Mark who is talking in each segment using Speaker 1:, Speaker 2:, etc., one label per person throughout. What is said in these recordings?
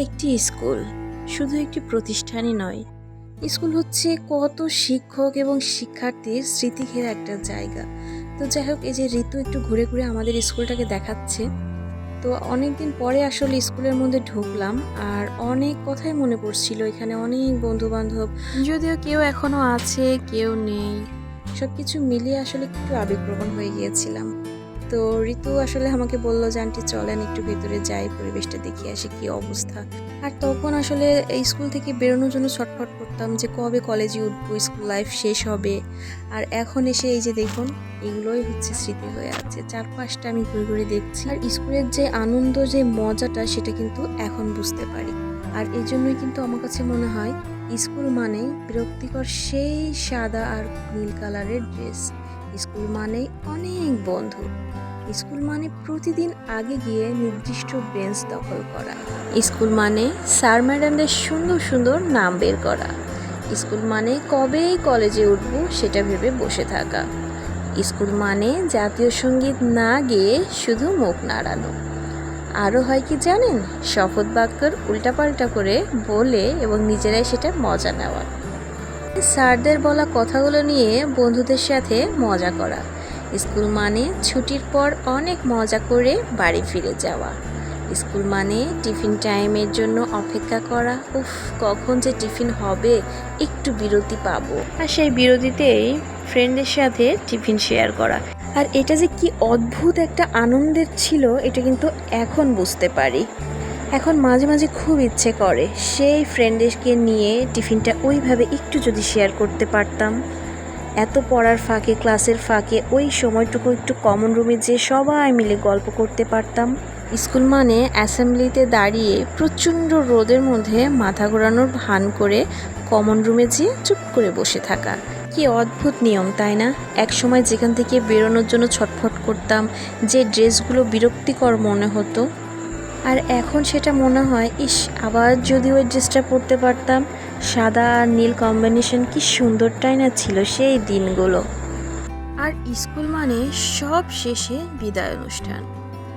Speaker 1: একটি স্কুল, শুধু একটি প্রতিষ্ঠানই নয়। স্কুল হচ্ছে কত শিক্ষক এবং শিক্ষার্থীর স্মৃতি ঘেরা একটা জায়গা। তো যাই হোক, এই যে ঋতু একটু ঘুরে ঘুরে আমাদের স্কুলটাকে দেখাচ্ছে। তো অনেক দিন পরে আসলে স্কুলের মধ্যে ঢুকলাম আর অনেক কথাই মনে পড়ছিল এখানে অনেক বন্ধু বান্ধব যদিও কেউ এখনও আছে, কেউ নেই। সব কিছু মিলিয়ে আসলে একটু আবেগপ্রবণ হয়ে গিয়েছিলাম। তো ঋতু আসলে আমাকে বলল যে, আন্টি চলেন, একটু ভেতরে যাই, পরিবেশটা দেখে আসি কি অবস্থা। আর তখন আসলে স্কুল থেকে বেরোনোর জন্য ছটফট করতাম যে, কবে কলেজে উঠবো? স্কুল লাইফ শেষ হবে? আর এখন এসে এই যে দেখুন, এগুলোই হচ্ছে স্মৃতি হয়ে আছে। চারপাশটা আমি ঘুরে ঘুরে দেখছি। আর স্কুলের যে আনন্দ, যে মজাটা, সেটা কিন্তু এখন বুঝতে পারি। আর এই জন্যই কিন্তু আমার কাছে মনে হয়, স্কুল মানে বিরক্তিকর সেই সাদা আর নীল কালারের ড্রেস স্কুল মানে অনেক বন্ধু। স্কুল মানে প্রতিদিন আগে গিয়ে নির্দিষ্ট বেঞ্চ দখল করা। স্কুল মানে স্যার ম্যাডামদের সুন্দর সুন্দর নাম বের করা। স্কুল মানে কবে কলেজে উঠবো সেটা ভেবে বসে থাকা। স্কুল মানে জাতীয় সংগীত না গেয়ে শুধু মুখ নাড়ানো। আরও হয় কি জানেন? শপথ বাক্যর উল্টাপাল্টা করে বলে এবং নিজেরাই সেটা মজা নেওয়া। স্যারদের বলা কথাগুলো নিয়ে বন্ধুদের সাথে মজা করা। স্কুল মানে ছুটির পর অনেক মজা করে বাড়ি ফিরে যাওয়া। স্কুল মানে টিফিন টাইমের জন্য অপেক্ষা করা। উফ, কখন যে টিফিন হবে, একটু বিরতি পাবো। আর সেই বিরতিতেই ফ্রেন্ডের সাথে টিফিন শেয়ার করা। আর এটা যে কি অদ্ভুত একটা আনন্দের ছিল, এটা কিন্তু এখন বুঝতে পারি। এখন মাঝে মাঝে খুব ইচ্ছে করে। সেই ফ্রেন্ডদেরকে নিয়ে টিফিনটা ওইভাবে একটু যদি শেয়ার করতে পারতাম। এত পড়ার ফাঁকে ক্লাসের ফাঁকে, ওই সময়টুকু একটু কমন রুমে যে সবাই মিলে গল্প করতে পারতাম। স্কুল মানে অ্যাসেম্বলিতে দাঁড়িয়ে প্রচণ্ড রোদের মধ্যে মাথা ঘোরানোর ভান করে কমন রুমে যেয়ে চুপ করে বসে থাকা। কি অদ্ভুত নিয়ম, তাই না? এক সময় যেখান থেকে বেরোনোর জন্য ছটফট করতাম, যে ড্রেসগুলো বিরক্তিকর মনে হতো। আর এখন সেটা মনে হয়, ইস, আবার যদি ওই ড্রেসটা পরতে পারতাম, সাদা আর নীল কম্বিনেশন কি সুন্দরটাই না ছিল সেই দিনগুলো। আর স্কুল মানে সব শেষে বিদায় অনুষ্ঠান।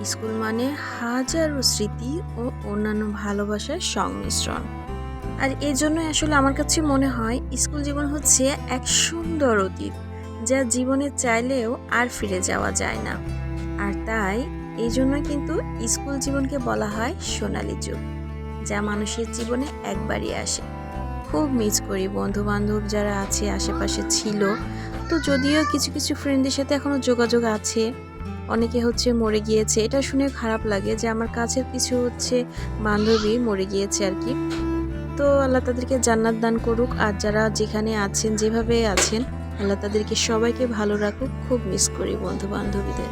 Speaker 1: স্কুল মানে হাজারো স্মৃতি ও অন্যান্য ভালোবাসার সংমিশ্রণ। আর এই জন্য আসলে আমার কাছে মনে হয়, স্কুল জীবন হচ্ছে এক সুন্দর অতীত, যা জীবনে চাইলেও আর ফিরে যাওয়া যায় না। আর তাই এই জন্যই কিন্তু স্কুল জীবনকে বলা হয় সোনালী যুগ, যা মানুষের জীবনে একবারই আসে। খুব মিস করি বন্ধু বান্ধব যারা আছে, আশেপাশে ছিল। তো যদিও কিছু কিছু ফ্রেন্ডদের সাথে এখনও যোগাযোগ আছে, অনেকে হচ্ছে মরে গিয়েছে। এটা শুনে খারাপ লাগে যে আমার কাছের কিছু হচ্ছে বান্ধবী মরে গিয়েছে আর কি। তো আল্লাহ তাদেরকে জান্নাত দান করুক, আর যারা যেখানে আছেন, যেভাবে আছেন, আল্লাহ তাদেরকে সবাইকে ভালো রাখুক। খুব মিস করি বন্ধু বান্ধবীদের